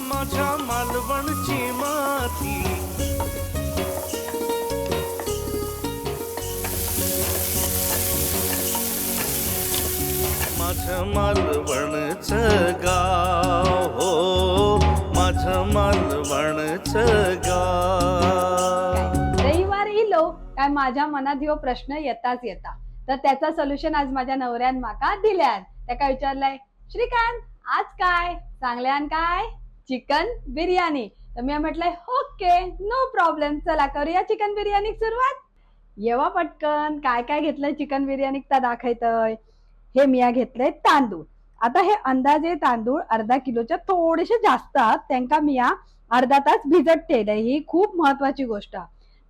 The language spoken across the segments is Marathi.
माझ्या मालवणची माती. माझ मालवणच गाव हो माझ मालवणच गाव. रविवार इलो काय माझ्या मनात यो प्रश्न येताच येता. तर त्याचा सोल्युशन आज माझ्या नवऱ्यान माका दिल्यान. त्याका विचारलाय श्रीकांत आज काय? चांगल्यान काय? चिकन बिर्याणी. तर मी म्हटलंय ओके नो प्रॉब्लेम चला करूया चिकन बिर्याणी सुरुवात. येवा पटकन काय काय घेतलंय चिकन बिर्याणी तर दाखवतय. हे मिया घेतलंय तांदूळ. आता हे अंदाजे तांदूळ अर्धा किलोच्या थोडेसे जास्त त्यांका मिया अर्धा तास भिजत ठेवलंय. ही खूप महत्वाची गोष्ट.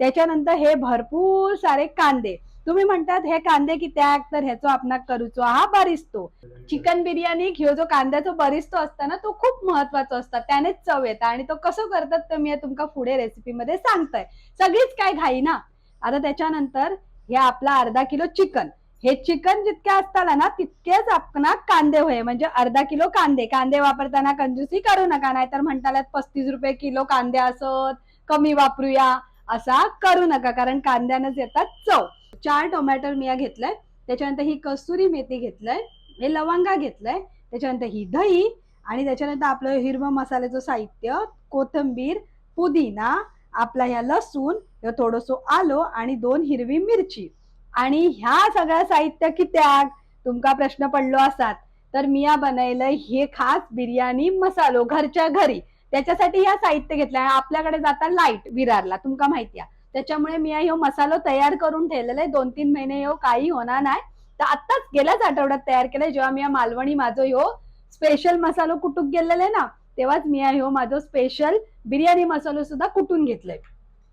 त्याच्यानंतर हे भरपूर सारे कांदे. तुम्ही म्हणतात हे कांदे कित्याक तर ह्याचो आपणाक करूचो हा बरिस्तो. चिकन बिर्याणी ह्यो जो कांद्याचो बरिस्तो असता ना तो खूप महत्त्वाचा असता. त्यानेच चव येता आणि तो कसं करतात तर मी तुमका पुढे रेसिपीमध्ये सांगतय. सांगताय सगळीच काय घाई ना आता त्याच्यानंतर हे आपला अर्धा किलो चिकन. हे चिकन जितके असताना ना तितकेच आपणाक कांदे होय. म्हणजे अर्धा किलो कांदे. कांदे वापरताना कंजूसी करू नका नाहीतर म्हणताल्यात पस्तीस रुपये किलो कांदे असत कमी वापरूया. असा करू नका कारण कांद्यानंच येतात चव. चार टोमॅटो मिया घेतलंय त्याच्यानंतर ही कसुरी मेथी घेतलंय हे लवंगा घेतलंय त्याच्यानंतर ही दही आणि त्याच्यानंतर आपलं हिरवं मसाल्याचं साहित्य कोथंबीर पुदिना आपला ह्या लसूण ह्यो थोडंसं आलो आणि दोन हिरवी मिरची. आणि ह्या सगळ्या साहित्य कित्याक तुमका प्रश्न पडलो असात तर मिया बनयलंय हे खास बिर्याणी मसालो घरच्या घरी. त्याच्यासाठी ह्या साहित्य घेतलंय आपल्याकडे जाता लाइट विरारला. तुमका माहिती आहे. त्याच्यामुळे मी ह्यो मसालो तयार करून ठेवलेला. आहे दोन तीन महिने हो काही होणार नाही. तर आत्ताच गेल्याच आठवड्यात तयार केलाय जेव्हा मी मालवणी माझं ह्यो स्पेशल मसालो कुटूक गेलेले ना तेव्हाच मी ह्यो माझो स्पेशल बिर्याणी मसालो सुद्धा कुटून घेतलाय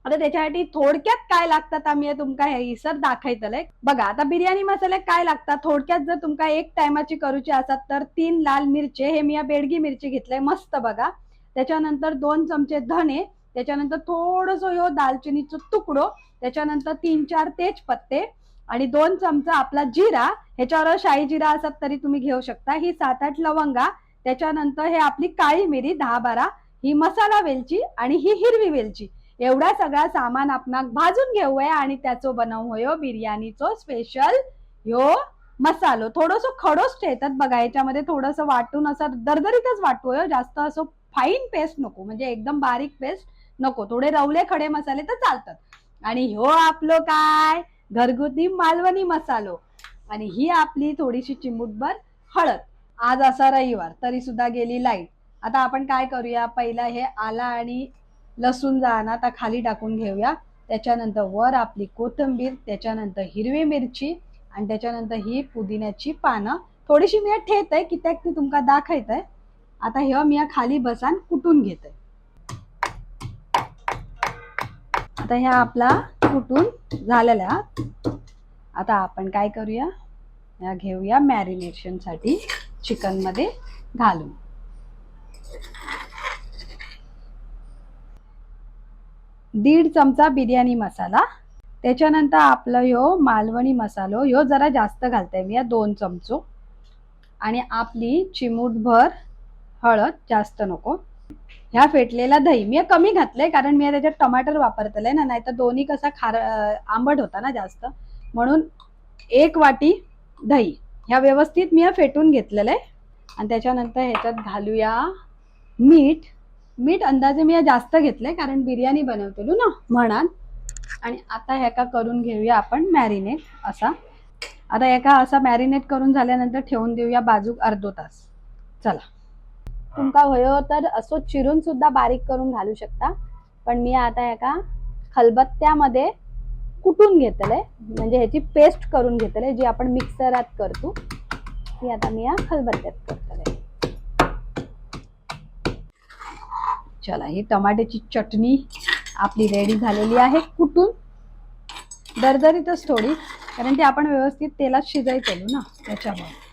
आता त्याच्यासाठी थोडक्यात काय लागतात आम्ही तुमका हे सर दाखवतलंय बघा आता बिर्याणी मसाले काय लागतात? थोडक्यात जर तुमका एक टायमाची करूची असतात तर तीन लाल मिरचे हे मी या बेडगी मिरची घेतलंय मस्त बघा. त्याच्यानंतर दोन चमचे धणे त्याच्यानंतर थोडस हो दालचिनीचं तुकडो त्याच्यानंतर तीन चार तेजपत्ते आणि दोन चमचा आपला जिरा. ह्याच्यावर शाही जिरा असत तरी तुम्ही घेऊ शकता. ही सात आठ लवंगा. त्याच्यानंतर हे आपली काळी मिरी दहा बारा ही मसाला वेलची आणि ही हिरवी वेलची. एवढा सगळा सामान आपणाक भाजून घेऊया आणि त्याचो बनव होयो बिर्याणीचो स्पेशल ह्यो मसालो. थोडस खडोस ठेवतात बघा याच्यामध्ये थोडस वाटून असं दरदरीतच वाटू जास्त असं फाईन पेस्ट नको म्हणजे एकदम बारीक पेस्ट नको थोडे रवले खडे मसाले तर चालतात. आणि ह्यो आपलो काय? घरगुती मालवणी मसालो. आणि ही आपली थोडीशी चिमूटभर हळद. आज असा रविवार तरी सुद्धा गेली लाइट आता आपण काय करूया? पहिला हे आला आणि लसूण जाणं आता खाली टाकून घेऊया. त्याच्यानंतर वर आपली कोथिंबीर त्याच्यानंतर हिरवी मिरची आणि त्याच्यानंतर ही पुदिन्याची पानं. थोडीशी मी ठेत आहे कित्याक ती तुमका दाखवत आहे आता हे मी खाली बसान कुटून घेत आहे आता ह्या आपला कुटून झालेल्या आता आपण काय करूया? या घेऊया मॅरिनेशनसाठी चिकनमध्ये घालून. दीड चमचा बिर्याणी मसाला. त्याच्यानंतर आपलं ह्यो मालवणी मसालो ह्यो जरा जास्त घालते मी या दोन चमचो. आणि आपली चिमूटभर हळद जास्त नको. ह्या फेटलेला दही. मी कमी घातलंय कारण मी त्याच्यात टमाटर वापरतलंय ना नाही तर दोन्ही कसा खार आंबट होता ना जास्त. म्हणून एक वाटी दही. ह्या व्यवस्थित मी फेटून घेतलेलं आहे. आणि त्याच्यानंतर ह्याच्यात घालूया मीठ. मीठ अंदाजे मी जास्त घेतलंय कारण बिर्याणी बनवतेलो ना म्हणान. आणि आता ह्याका करून घेऊया आपण मॅरिनेट असा. आता एका असा मॅरिनेट करून झाल्यानंतर ठेवून देऊया बाजूक अर्धो तास. चला. तुमका व्हयो तर असो चिरून सुद्धा बारीक करून घालू शकता. पण मी आता एका खलबत्त्यामध्ये कुटून घेतलंय. म्हणजे ह्याची पेस्ट करून घेतलंय जी आपण मिक्सरात करतो. ती आता मी या खलबत्त्यात करतले चला ही टमाट्याची चटणी आपली रेडी झालेली आहे कुटून. दरदरीतच थोडी कारण ती आपण व्यवस्थित तेलात शिजायचो ना त्याच्यामुळे.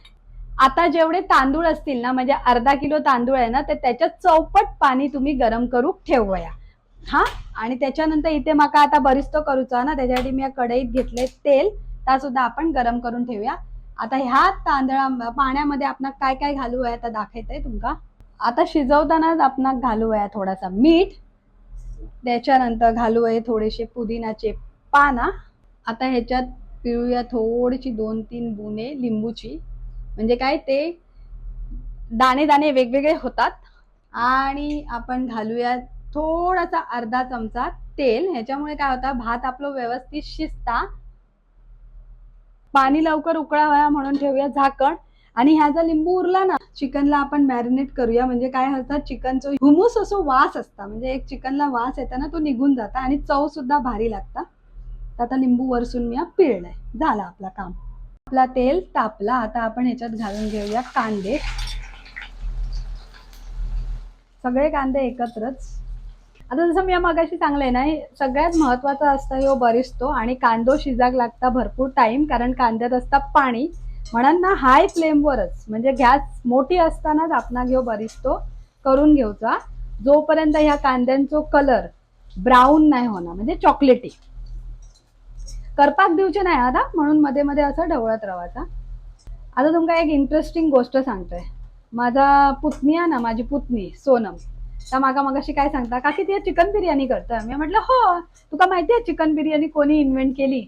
आता जेवढे तांदूळ असतील ना म्हणजे अर्धा किलो तांदूळ आहे ना तर त्याच्यात चौपट पाणी तुम्ही गरम करू ठेवूया. हा? आणि त्याच्यानंतर इथे माका आता बरिस्तो करूचा ना त्याच्यासाठी मी या कढईत घेतले तेल त्या सुद्धा आपण गरम करून ठेवूया. आता ह्या तांदळा पाण्यामध्ये आपण काय काय घालू आहे आता दाखवतंय आहे तुमका. आता शिजवतानाच आपण घालूया थोडासा मीठ. त्याच्यानंतर घालू आहे थोडेसे पुदिनाचे पाना. आता ह्याच्यात पिळूया थोडीशी दोन तीन बुने लिंबूची. म्हणजे काय ते दाणे दाणे वेगवेगळे होतात. आणि आपण घालूया थोडासा अर्धा चमचा तेल. ह्याच्यामुळे काय होतं भात आपलं व्यवस्थित शिजता. पाणी लवकर उकळावया म्हणून ठेवूया झाकण. आणि ह्या जर लिंबू उरला ना चिकनला आपण मॅरिनेट करूया. म्हणजे काय होतं चिकनचं हुमूस असो वास असता. म्हणजे एक चिकनला वास येताना तो निघून जाता आणि चव सुद्धा भारी लागता. तर आता लिंबू वरसून मी पिळलंय पिळलाय. झाला आपला काम. आपला तेल तापला. आता आपण ह्याच्यात घालून घेऊया कांदे. सगळे कांदे एकत्रच. आता जसं मी मगाशी सांगले ना सगळ्यात महत्वाचं असतं हो बरिसतो आणि कांदो शिजाक लागता भरपूर टाइम कारण कांद्यात असता पाणी. म्हणून ना हाय फ्लेमवरच म्हणजे गॅस मोठी असतानाच आपणा घेऊ बरिसतो करून घेऊचा. जोपर्यंत ह्या कांद्यांचो कलर ब्राऊन नाही होणार म्हणजे चॉकलेटी करपाक दिवचे नाही आता म्हणून मध्ये मध्ये असं ढवळत राहायचा आता तुमका एक इंटरेस्टिंग गोष्ट सांगतोय. माझा पुतणी आहे ना माझी पुतणी सोनम त्या मागा मगाशी काय सांगता? काकी ती चिकन बिर्याणी करतं मी म्हटलं हो तुका माहिती आहे चिकन बिर्याणी कोणी इन्व्हेंट केली?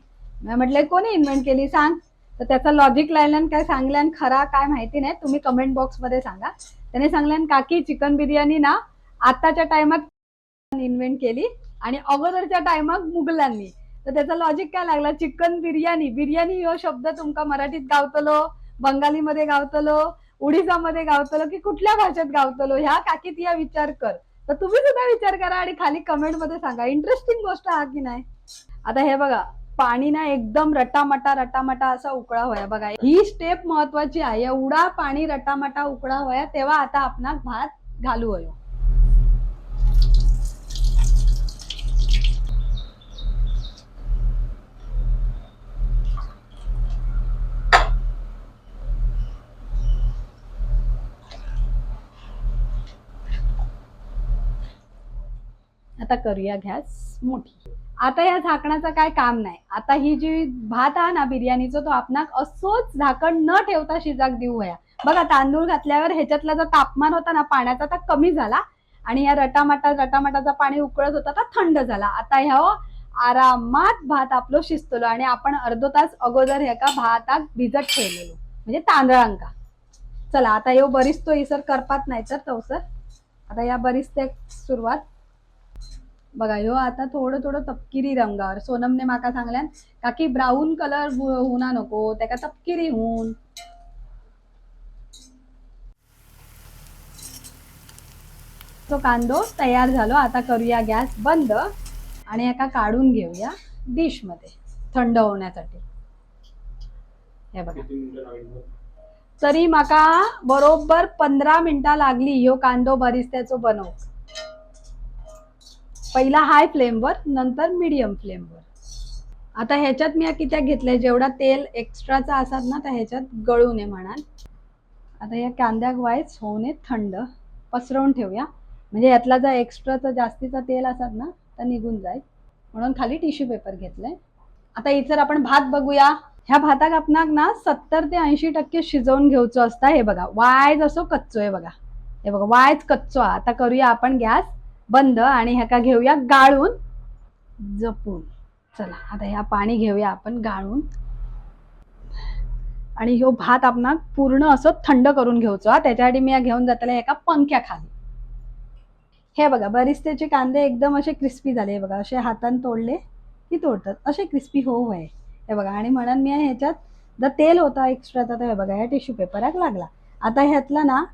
मी म्हटलं कोणी इन्व्हेंट केली? सांग. तर त्याचा लॉजिक लायल्यान काय सांगल्यान खरा काय माहिती नाही. तुम्ही कमेंट बॉक्समध्ये सांगा. त्याने सांगल्यान काकी चिकन बिर्याणी ना आताच्या टायमात इन्व्हेंट केली आणि अगोदरच्या टायमात मुघलांनी. तर त्याचा लॉजिक काय लागला? चिकन बिर्याणी. बिर्याणी हो शब्द तुमका मराठीत गावतलो बंगालीमध्ये गावतलो उडीसामध्ये गावतलो की कुठल्या भाषेत गावतलो? ह्या काकीत या विचार कर. तर तुम्ही सुद्धा विचार करा आणि खाली कमेंटमध्ये सांगा. इंटरेस्टिंग गोष्ट हा की नाही? आता हे बघा पाणी ना एकदम रटामटा रटामटा असा उकळा होया. बघा ही स्टेप महत्वाची आहे. एवढा पाणी रटामटा उकळा होया तेव्हा आता आपणाक भात घालू होयो. आता करूया गॅस मोठी. आता या झाकणाचं काय काम नाही. आता ही जी भात आहे ना बिर्याणीचं तो आपणाक असोच झाकण न ठेवता शिजाक देऊया बघा तांदूळ घातल्यावर ह्याच्यातला जो तापमान होता ना पाण्याचा तर कमी झाला. आणि या रटामाटा रटामाटाचा पाणी उकळत होता तर थंड झाला. आता ह्या हो, आरामात भात आपलो शिजतलो. आणि आपण अर्धो तास अगोदर ह्याका भाताक भिजत ठेवलेलो. म्हणजे तांदळांका. चला आता ह्यो बरीच तो इसर करपात नाही तर तवसर. आता या बरीच ते सुरुवात. बघा ह्यो आता थोडं थोडं तपकिरी रंगावर. सोनमने माका सांगल्यान काकी ब्राऊन कलर होना नको त्याका तपकिरी होऊन तो कांदो तयार झालो आता करूया गॅस बंद आणि एका काढून घेऊया डिशमध्ये थंड होण्यासाठी. हे बघा. तरी माका बरोबर पंधरा मिनिटा लागली ह्यो कांदो बरिस्त्याचो बनव पहिला हाय फ्लेमवर नंतर मीडियम फ्लेमवर. आता ह्याच्यात मी कित्याक घेतलंय जेवढा तेल एक्स्ट्राचा असतात ना तर ह्याच्यात गळू नये म्हणाल. आता या कांद्याक वाईज होऊ नये थंड. पसरवून ठेवूया. म्हणजे यातला जर एक्स्ट्राचा जास्तीचा तेल असतात ना तर निघून जाईल. म्हणून खाली टिश्यू पेपर घेतलंय. आता इतर आपण भात बघूया. ह्या भाताक आपणाक ना सत्तर ते ऐंशी टक्के शिजवून घेऊचो असता. हे बघा वायज असो कच्चो आहे बघा. हे बघा वायच कच्चो. आता करूया आपण गॅस. बंद आणि ह्याका घेऊया गाळून जपून. चला आता ह्या पाणी घेऊया आपण गाळून. आणि ह्यो भात आपण पूर्ण असं थंड करून घेऊचो हा. त्याच्यासाठी मी या घेऊन जातले एका पंख्या खाली. हे बघा बरिस्तेचे कांदे एकदम असे क्रिस्पी झाले. हे बघा असे हातान तोडले की तोडतात. असे क्रिस्पी हो आहे हे बघा आणि म्हणून मी ह्याच्यात जर तेल होता एक्स्ट्रा तर हे बघा ह्या टिश्यू पेपराक लागला. आता ह्यातला ना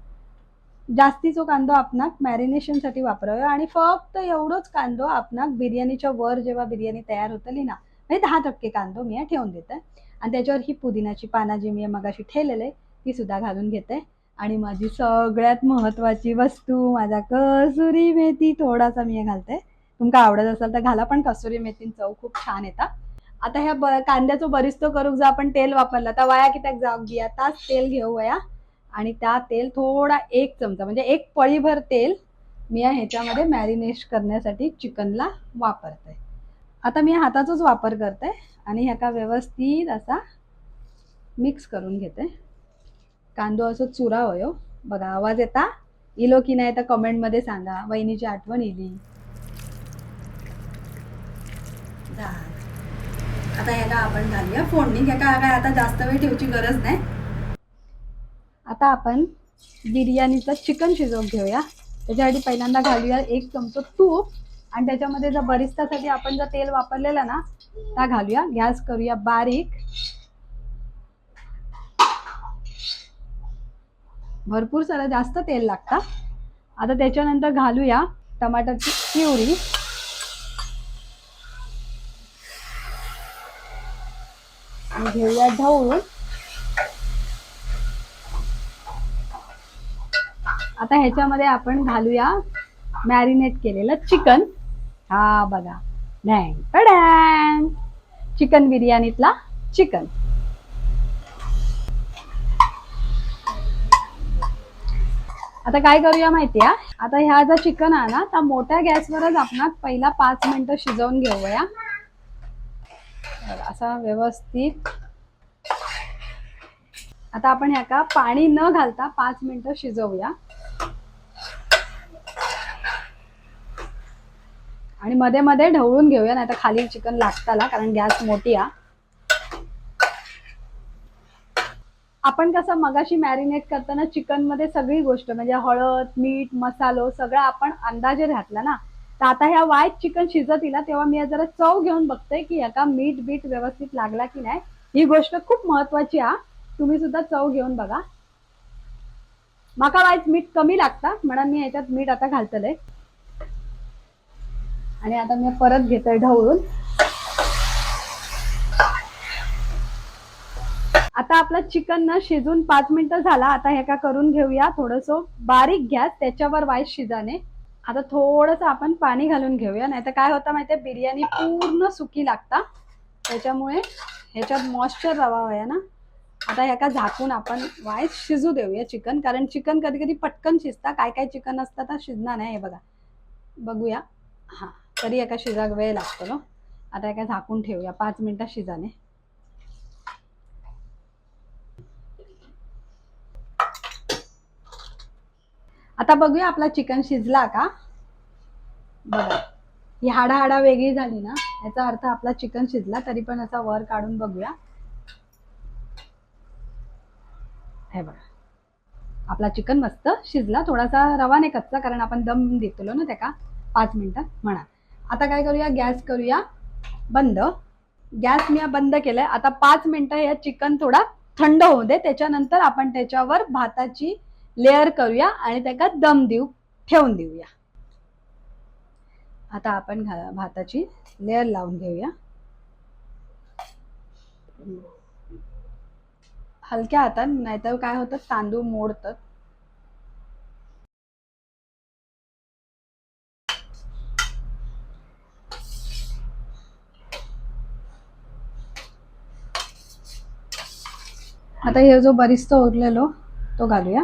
जास्तीचो कांदो आपणाक मॅरिनेशनसाठी वापरावा आणि फक्त एवढोच कांदो आपणाक बिर्याणीच्या वर जेव्हा बिर्याणी तयार होतली ना म्हणजे दहा टक्के कांदो मी ठेवून देते. आणि त्याच्यावर ही पुदिनाची पानं जी मी मगाशी ठेवलेले ती सुद्धा घालून घेते. आणि माझी सगळ्यात महत्वाची वस्तू माझा कसुरी मेथी थोडासा मी घालते. तुमका आवडत असेल तर घाला पण कसुरी मेथी चव खूप छान येतात आता ह्या ब कांद्याचो बरिस्तो करूक जर आपण तेल वापरला तर वाया कित्याक जाऊ? घ्या तास तेल घेऊ वया आणि त्या तेल थोडा एक चमचा म्हणजे एक पळीभर तेल मी या ह्याच्यामध्ये मॅरिनेट करण्यासाठी चिकनला वापरते. आता मी हाताचाच वापर करते आणि ह्याका व्यवस्थित असा मिक्स करून घेते. कांदो असो चुरा होयो बघा आवाज येता? इलो की नाही तर कमेंटमध्ये सांगा. वहिनीची आठवण इली आता याला आपण घालूया. फोडणी. ह्याका काय आता जास्त वेळ ठेवची गरज नाही. आता आपण बिर्याणीचं चिकन शिजवून घेऊया. त्याच्यासाठी पहिल्यांदा घालूया एक चमचो तूप आणि त्याच्यामध्ये जर बरिस्तासाठी आपण जर तेल वापरलेलं ना त्या घालूया. गॅस करूया बारीक. भरपूर सारं जास्त तेल लागतं. आता त्याच्यानंतर घालूया टमाटरची प्युरी. आणि घेऊया ढवळून. आता ह्याच्यामध्ये आपण घालूया मॅरिनेट केलेलं चिकन हा बघा. डॅंग पडॅंग चिकन बिर्याणीतला चिकन आता काय करूया माहितीया? आता ह्या जर चिकन आहे ना तर मोठ्या गॅसवरच आपण पहिला पाच मिनिटं शिजवून घेऊया. असा व्यवस्थित. आता आपण ह्या का पाणी न घालता पाच मिनिटं शिजवूया. आणि मध्ये मध्ये ढवळून घेऊया नाही तर खाली चिकन लागताला कारण गॅस मोठी आहे आपण कसं मगाशी मॅरिनेट करताना चिकनमध्ये सगळी गोष्ट म्हणजे हळद मीठ मसालो सगळं आपण अंदाजे घातला ना? तर आता ह्या वाईट चिकन शिजत तेव्हा मी जरा चव घेऊन बघते की याका मीठ बीठ व्यवस्थित लागला की नाही. ही गोष्ट खूप महत्वाची आहे तुम्ही सुद्धा चव घेऊन बघा. माका वाईट मीठ कमी लागता म्हणून मी ह्याच्यात मीठ आता घालतले आणि आता मी परत घेतोय ढवळून. आता आपलं चिकन न शिजून पाच मिनिटं झाला. आता हे का करून घेऊया. थोडस बारीक गॅस त्याच्यावर वाईस शिजाने. आता थोडस आपण पाणी घालून घेऊया. नाही तर काय होतं माहितीये? बिर्याणी पूर्ण सुकी लागता. त्याच्यामुळे ह्याच्यात मॉइश्चर रवा ना. आता ह्या का झाकून आपण वाईस शिजू देऊया चिकन. कारण चिकन कधी कधी पटकन शिजता. काय काय चिकन असतं तर शिजणार नाही हे बघा. बघूया. हां. तरी एका शिजाक वेळ लागतो ना? आता एका झाकून ठेवूया पाच मिनिटं शिजाने. आता बघूया आपला चिकन शिजला का? बघा ही हाडा हाडा वेगळी झाली ना याचा अर्थ आपला चिकन शिजला तरी पण असा वर काढून बघूया. हे बघा आपला चिकन मस्त शिजला थोडासा रवाने कच्चा कारण आपण दम देतलो ना त्याका पाच मिनिटं म्हणा आता काय करूया? गॅस करूया. बंद. गॅस मी बंद केलाय. आता पाच मिनिटं हे चिकन थोडा थंड होऊ दे. त्याच्यानंतर आपण त्याच्यावर भाताची लेअर करूया आणि त्याला दम देऊ ठेवून देऊया. आता आपण भाताची लेअर लावून घेऊया. हलक्या हातात नाहीतर काय होतं? तांदूळ मोडतात. आता हे जो बरिस्ता उरलेलो तो घालूया.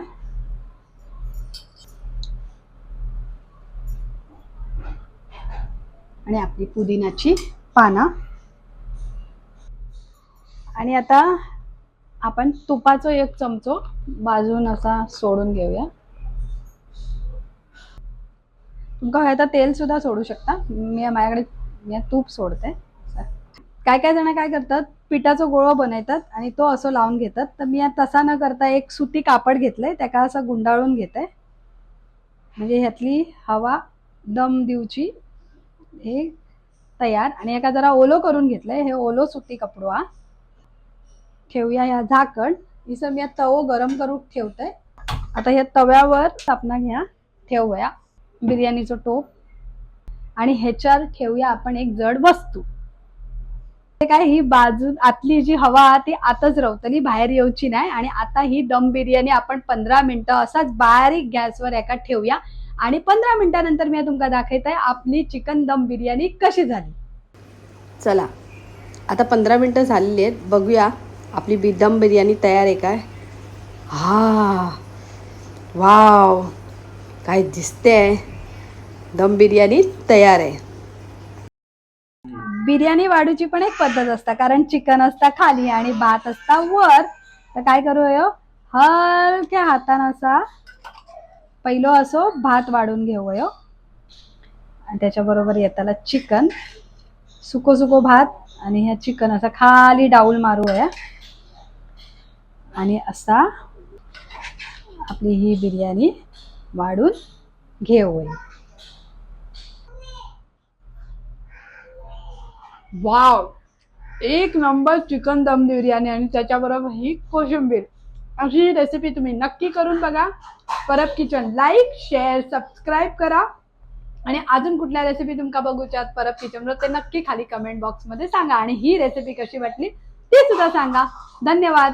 आणि आपली पुदिनाची पानं. आणि आता आपण तुपाचो एक चमचो बाजून असा सोडून घेऊया. तुमका हवं तर तेल सुद्धा सोडू शकता. मी माझ्याकडे मी तूप सोडते. काय काय जण काय करतात पिठाचा गोळा बनवतात आणि तो असं लावून घेतात. तर मी तसा न करता एक सुती कापड घेतलंय त्याका असं गुंडाळून घेते म्हणजे ह्यातली हवा दम देऊची हे तयार आणि एका जरा ओलो करून घेतलंय हे ओलो सुती कपडवा. ठेवूया ह्या झाकण. इसं मी तवो गरम करून ठेवते आता ह्या तव्यावर स्थापना घ्या. ठेवूया. बिर्याणीचं टोप. आणि ह्याच्यावर ठेवूया आपण एक जड वस्तू. काय ही बाजू आतली जी हवा ती आतच रवतली बाहेर येऊची नाही. आणि आता ही दम बिर्याणी आपण पंधरा मिनिटं असाच बारीक गॅसवर एका ठेवूया. आणि पंधरा मिनिटानंतर मी तुमका दाखवत आहे आपली चिकन दम बिर्याणी कशी झाली. चला आता पंधरा मिनटं झालेली आहेत. बघूया आपली बी दम बिर्याणी तयार आहे काय. हा वाव काय दिसते आहे दम बिर्याणी तयार आहे. बिर्याणी वाढूची पण एक पद्धत असता कारण चिकन असता खाली आणि भात असता वर. तर काय करू ह्यो? हलक्या हातानं असा पहिलो असो भात वाढून घेऊ घेऊयो आणि त्याच्याबरोबर येताला चिकन. सुको सुको भात आणि ह्या चिकन असा खाली डाऊल मारूया आणि असा आपली ही बिर्याणी वाढून घेऊया वाव. एक नंबर चिकन दम बिर्याणी आणि त्याच्याबरोबर ही कोशिंबीर. अशी रेसिपी तुम्ही नक्की करून बघा. Parab kitchen like share subscribe करा. आणि अजून कुठल्या रेसिपी तुमका बघूच्यात परब किचनवर ते नक्की खाली कमेंट बॉक्समध्ये सांगा. आणि ही रेसिपी कशी वाटली ती सुद्धा सांगा. धन्यवाद.